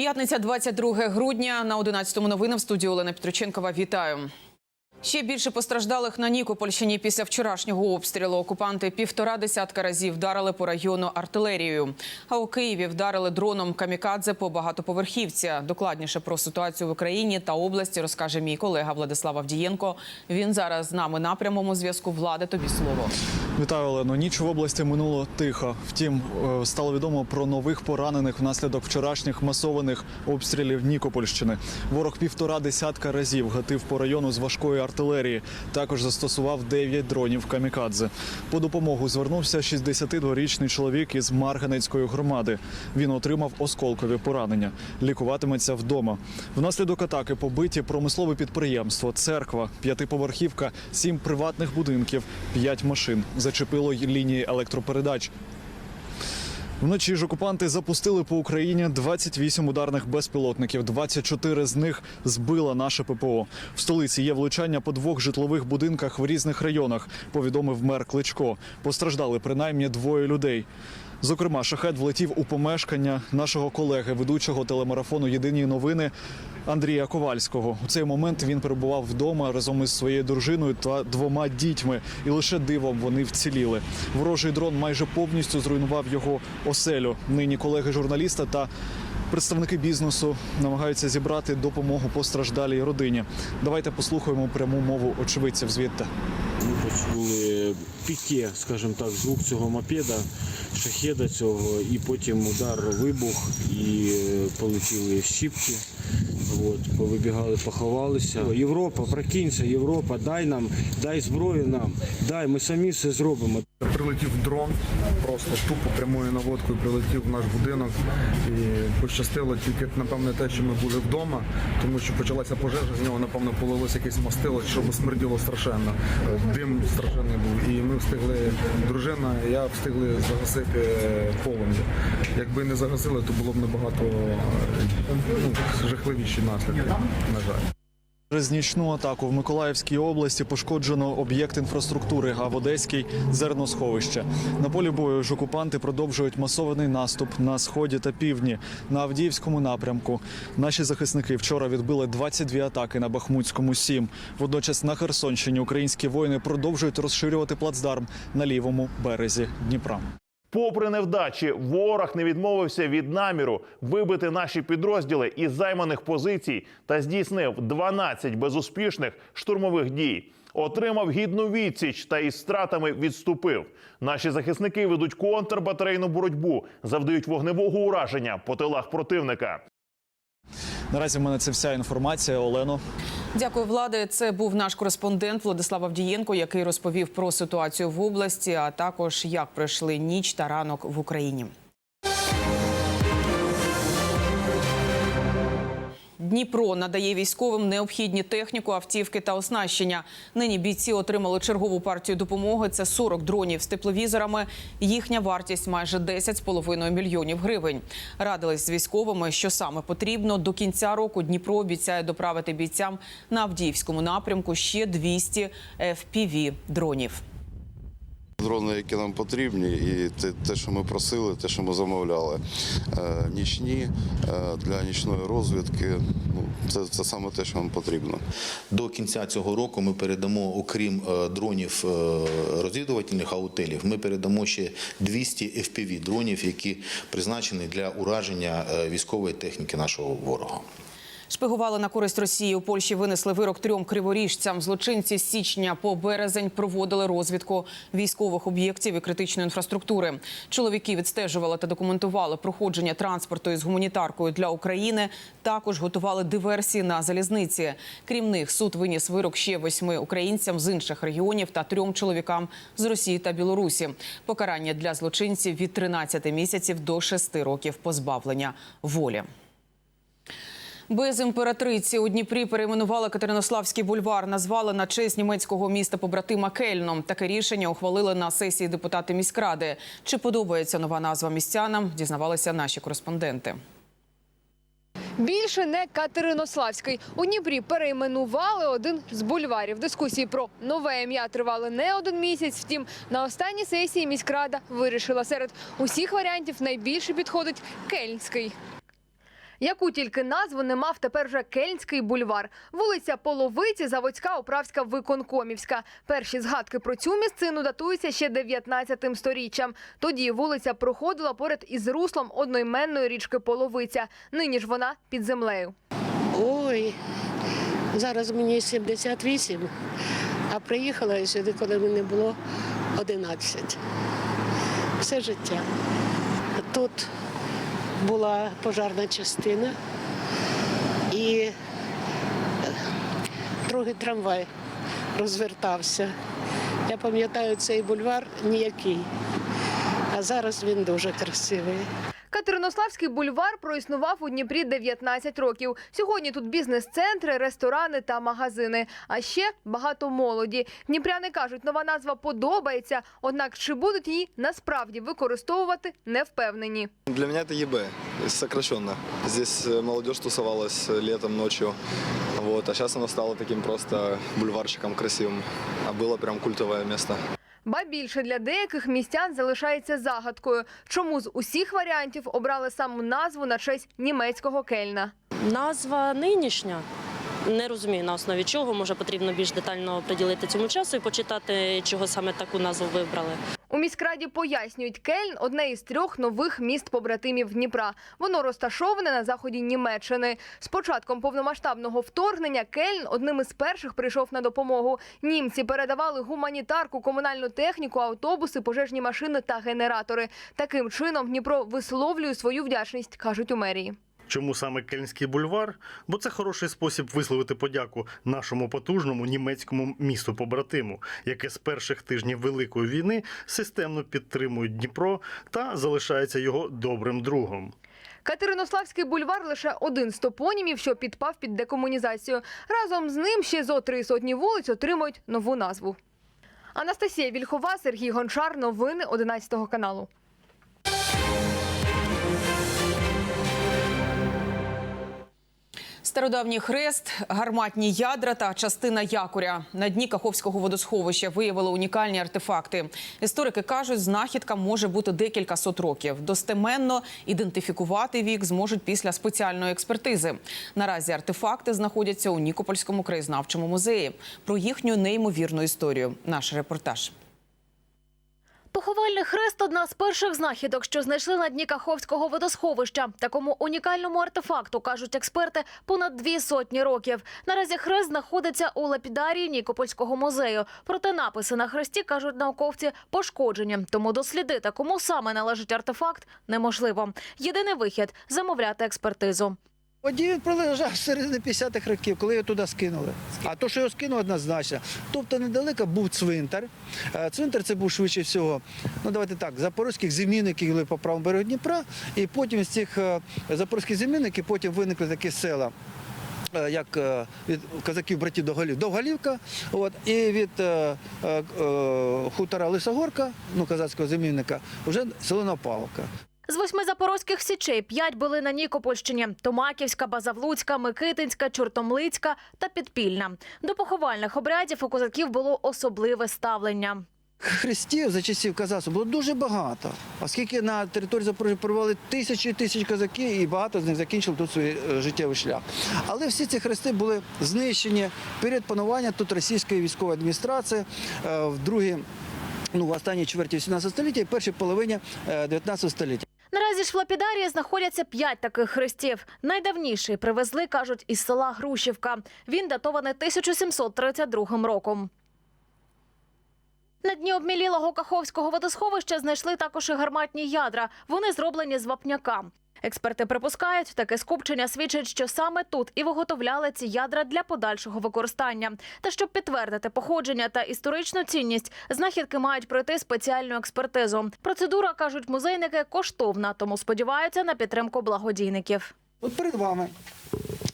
П'ятниця, 22 грудня. На 11-му новини в студії Олена Петроченкова. Вітаю. Ще більше постраждалих на Нікопольщині після вчорашнього обстрілу. Окупанти півтора десятка разів вдарили по району артилерією. А у Києві вдарили дроном камікадзе по багатоповерхівці. Докладніше про ситуацію в Україні та області розкаже мій колега Владислав Авдієнко. Він зараз з нами на прямому зв'язку. Влади тобі слово. Вітаю, Олено. Ніч в області минуло тихо. Втім, е, стало відомо про нових поранених внаслідок вчорашніх масованих обстрілів Нікопольщини. Ворог півтора десятка разів гатив по району з важкої артилерії. Також застосував 9 дронів камікадзе. По допомогу звернувся 62-річний чоловік із Марганецької громади. Він отримав осколкові поранення. Лікуватиметься вдома. Внаслідок атаки побиті промислове підприємство, церква, п'ятиповерхівка, сім приватних будинків, п'ять машин. Зачепило лінії електропередач. Вночі ж окупанти запустили по Україні 28 ударних безпілотників. 24 з них збила наше ППО. В столиці є влучання по двох житлових будинках в різних районах. Повідомив мер Кличко. Постраждали принаймні двоє людей. Зокрема, шахет влетів у помешкання нашого колеги, ведучого телемарафону Єдині новини Андрія Ковальського. У цей момент він перебував вдома разом із своєю дружиною та двома дітьми, і лише дивом вони вціліли. Ворожий дрон майже повністю зруйнував його оселю. Нині колеги журналіста та представники бізнесу намагаються зібрати допомогу постраждалій родині. Давайте послухаємо пряму мову очевидців звідти. Ми почули піке, скажімо так, звук цього мопеда, шахеда цього, і потім удар, вибух, і е, полетіли щіпки. От, повибігали, поховалися. Європа, прокинься, Європа, дай нам, дай зброю нам, дай, ми самі все зробимо. Прилетів дрон, просто тупо прямою наводкою прилетів в наш будинок і пощастило тільки напевне те, що ми були вдома, тому що почалася пожежа, з нього напевно полилося якесь мастило, щоб смерділо страшенно. Дим страшенний був. І ми встигли, дружина, і я встигли загасити полум'я. Якби не загасили, то було б набагато ну, жахливіші наслідки, на жаль. Через нічну атаку в Миколаївській області пошкоджено об'єкт інфраструктури, а в Одеській зерносховище. На полі бою ж окупанти продовжують масований наступ на сході та півдні на Авдіївському напрямку. Наші захисники вчора відбили 22 атаки на Бахмутському 7. Водночас на Херсонщині українські воїни продовжують розширювати плацдарм на лівому березі Дніпра. Попри невдачі, ворог не відмовився від наміру вибити наші підрозділи із займаних позицій та здійснив 12 безуспішних штурмових дій. Отримав гідну відсіч та із стратами відступив. Наші захисники ведуть контрбатарейну боротьбу, завдають вогневого ураження по тилах противника. Наразі в мене це вся інформація. Олено. Дякую, влади. Це був наш кореспондент Владислав Авдієнко, який розповів про ситуацію в області, а також як пройшли ніч та ранок в Україні. Дніпро надає військовим необхідні техніку, автівки та оснащення. Нині бійці отримали чергову партію допомоги. Це 40 дронів з тепловізорами. Їхня вартість майже 10,5 мільйонів гривень. Радились з військовими, що саме потрібно. До кінця року Дніпро обіцяє доправити бійцям на Авдіївському напрямку ще 200 FPV дронів. Дрони, які нам потрібні, і те, що ми просили, те, що ми замовляли. Е, нічні е, для нічної розвідки. Ну, це, це саме те, що нам потрібно. До кінця цього року ми передамо, окрім е, дронів розвідувальних аутелів, ми передамо ще 200 FPV дронів, які призначені для ураження військової техніки нашого ворога. Шпигували на користь Росії. У Польщі винесли вирок трьом криворіжцям. Злочинці з січня по березень проводили розвідку військових об'єктів і критичної інфраструктури. Чоловіки відстежували та документували проходження транспорту із гуманітаркою для України. Також готували диверсії на залізниці. Крім них, суд виніс вирок ще восьми українцям з інших регіонів та трьом чоловікам з Росії та Білорусі. Покарання для злочинців від 13 місяців до 6 років позбавлення волі. Без імператриці у Дніпрі перейменували Катеринославський бульвар, назвали на честь німецького міста побратима Кельном. Таке рішення ухвалили на сесії депутати міськради. Чи подобається нова назва містянам? Дізнавалися наші кореспонденти. Більше не Катеринославський. У Дніпрі перейменували один з бульварів. Дискусії про нове ім'я тривали не один місяць. Втім, на останній сесії міськрада вирішила серед усіх варіантів найбільше підходить Кельнський. Яку тільки назву не мав тепер вже Кельнський бульвар. Вулиця Половиці, Заводська, Управська, Виконкомівська. Перші згадки про цю місцину датуються ще 19 сторіччям. Тоді вулиця проходила поряд із руслом одноіменної річки Половиця. Нині ж вона під землею. Ой, зараз мені 78, а приїхала я сюди, коли мені було 11. Все життя. Тут була пожарна частина і е, другий трамвай розвертався. Я пам'ятаю цей бульвар ніякий, а зараз він дуже красивий. Катеринославський бульвар проіснував у Дніпрі 19 років. Сьогодні тут бізнес-центри, ресторани та магазини. А ще багато молоді. Дніпряни кажуть, нова назва подобається, однак чи будуть її насправді використовувати, не впевнені. Для меня это ЕБ, сокращенно. Здесь э, молодежь тусовалась э, летом, ночью. Вот, а сейчас оно стало таким просто бульварчиком красивым. А было прям культовое место. Ба більше для деяких містян залишається загадкою, чому з усіх варіантів обрали саму назву на честь німецького кельна. Назва нинішня. Не розумію на основі чого. Може потрібно більш детально приділити цьому часу і почитати, чого саме таку назву вибрали. Міськраді пояснюють, Кельн – одне із трьох нових міст побратимів Дніпра. Воно розташоване на заході Німеччини. З початком повномасштабного вторгнення Кельн одним із перших прийшов на допомогу. Німці передавали гуманітарку, комунальну техніку, автобуси, пожежні машини та генератори. Таким чином Дніпро висловлює свою вдячність, кажуть у мерії. Чому саме Кельнський бульвар? Бо це хороший спосіб висловити подяку нашому потужному німецькому місту побратиму, яке з перших тижнів Великої війни системно підтримує Дніпро та залишається його добрим другом. Катеринославський бульвар лише один з топонімів, що підпав під декомунізацію. Разом з ним ще зо три сотні вулиць отримують нову назву. Анастасія Вільхова, Сергій Гончар. Новини 11 каналу. Стародавній хрест, гарматні ядра та частина якоря. На дні Каховського водосховища виявили унікальні артефакти. Історики кажуть, знахідка може бути декілька сот років. Достеменно ідентифікувати вік зможуть після спеціальної експертизи. Наразі артефакти знаходяться у Нікопольському краєзнавчому музеї. Про їхню неймовірну історію. Наш репортаж. Поховальний хрест – одна з перших знахідок, що знайшли на дні Каховського водосховища. Такому унікальному артефакту, кажуть експерти, понад дві сотні років. Наразі хрест знаходиться у лапідарії Нікопольського музею. Проте написи на хресті, кажуть науковці, пошкоджені. Тому дослідити, кому саме належить артефакт, неможливо. Єдиний вихід – замовляти експертизу. Тоді він пролежав середини 50-х років, коли його туди скинули. А то, що його скинули, однозначно. Тобто недалеко був цвинтар. Е, Цвинтар це був швидше всього, ну давайте так, запорозьких зимівників, були по правому берегу Дніпра. І потім з цих е, запорозьких зимівників потім виникли такі села. е, Як від козаків братів Довголів, Довголівка, от, і від е, е, хутора Лисогорка, ну козацького зимівника, вже село Напаловка. З восьми запорозьких січей п'ять були на Нікопольщині – Томаківська, Базавлуцька, Микитинська, Чортомлицька та Підпільна. До поховальних обрядів у козаків було особливе ставлення. Хрестів за часів казацтва було дуже багато, оскільки на території Запоріжжя перебували тисячі і тисячі козаків, і багато з них закінчили тут свій е, життєвий шлях. Але всі ці хрести були знищені перед панування тут російської військової адміністрації е, в другій, ну, в останній чверті 18 століття і першій половині е, 19 століття. Наразі ж в Лапідарії знаходяться п'ять таких хрестів. Найдавніший привезли, кажуть, із села Грушівка. Він датований 1732 роком. На дні обмілілого Каховського водосховища знайшли також і гарматні ядра. Вони зроблені з вапняка. Експерти припускають, таке скупчення свідчить, що саме тут і виготовляли ці ядра для подальшого використання. Та щоб підтвердити походження та історичну цінність, знахідки мають пройти спеціальну експертизу. Процедура, кажуть музейники, коштовна, тому сподіваються на підтримку благодійників. От перед вами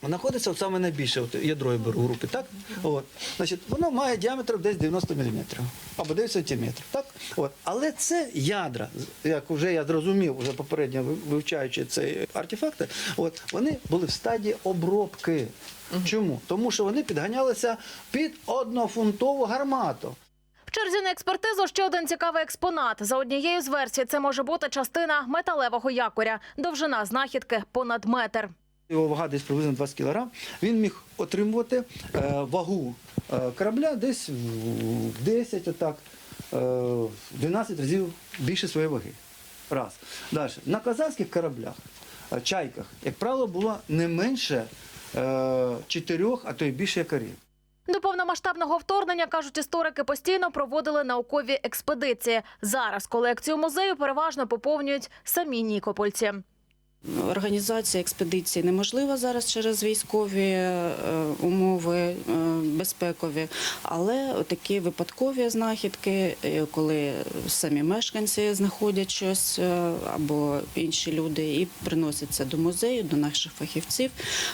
знаходиться от саме найбільше от ядро я беру в руки, так? От. Значить, воно має діаметр десь 90 мм або 9 см. Так? От. Але це ядра, як вже я зрозумів, вже попередньо вивчаючи цей артефакт, от, вони були в стадії обробки. Чому? Тому що вони підганялися під однофунтову гармату. В черзі на експертизу ще один цікавий експонат. За однією з версій, це може бути частина металевого якоря. Довжина знахідки понад метр. Його вага десь приблизно 20 кг. Він міг отримувати е, вагу е, корабля десь в 10, отак, е, в 12 разів більше своєї ваги. Раз. Далі. На казахських кораблях, е, чайках, як правило, було не менше е, 4, а то й більше якорів. До повномасштабного вторгнення, кажуть історики, постійно проводили наукові експедиції. Зараз колекцію музею переважно поповнюють самі нікопольці. Організація експедиції неможлива зараз через військові е, умови е, безпекові, але такі випадкові знахідки, е, коли самі мешканці знаходять щось або інші люди і приносять це до музею, до наших фахівців.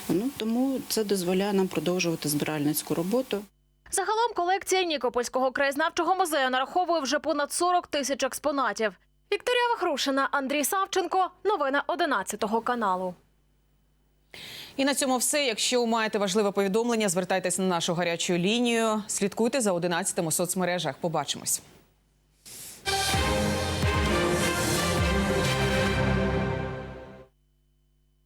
Ну тому це дозволяє нам продовжувати збиральницьку роботу. Загалом колекція Нікопольського краєзнавчого музею нараховує вже понад 40 тисяч експонатів. Вікторія Вахрушина, Андрій Савченко. Новини 11 каналу. І на цьому все. Якщо маєте важливе повідомлення, звертайтеся на нашу гарячу лінію. Слідкуйте за 11 у соцмережах. Побачимось.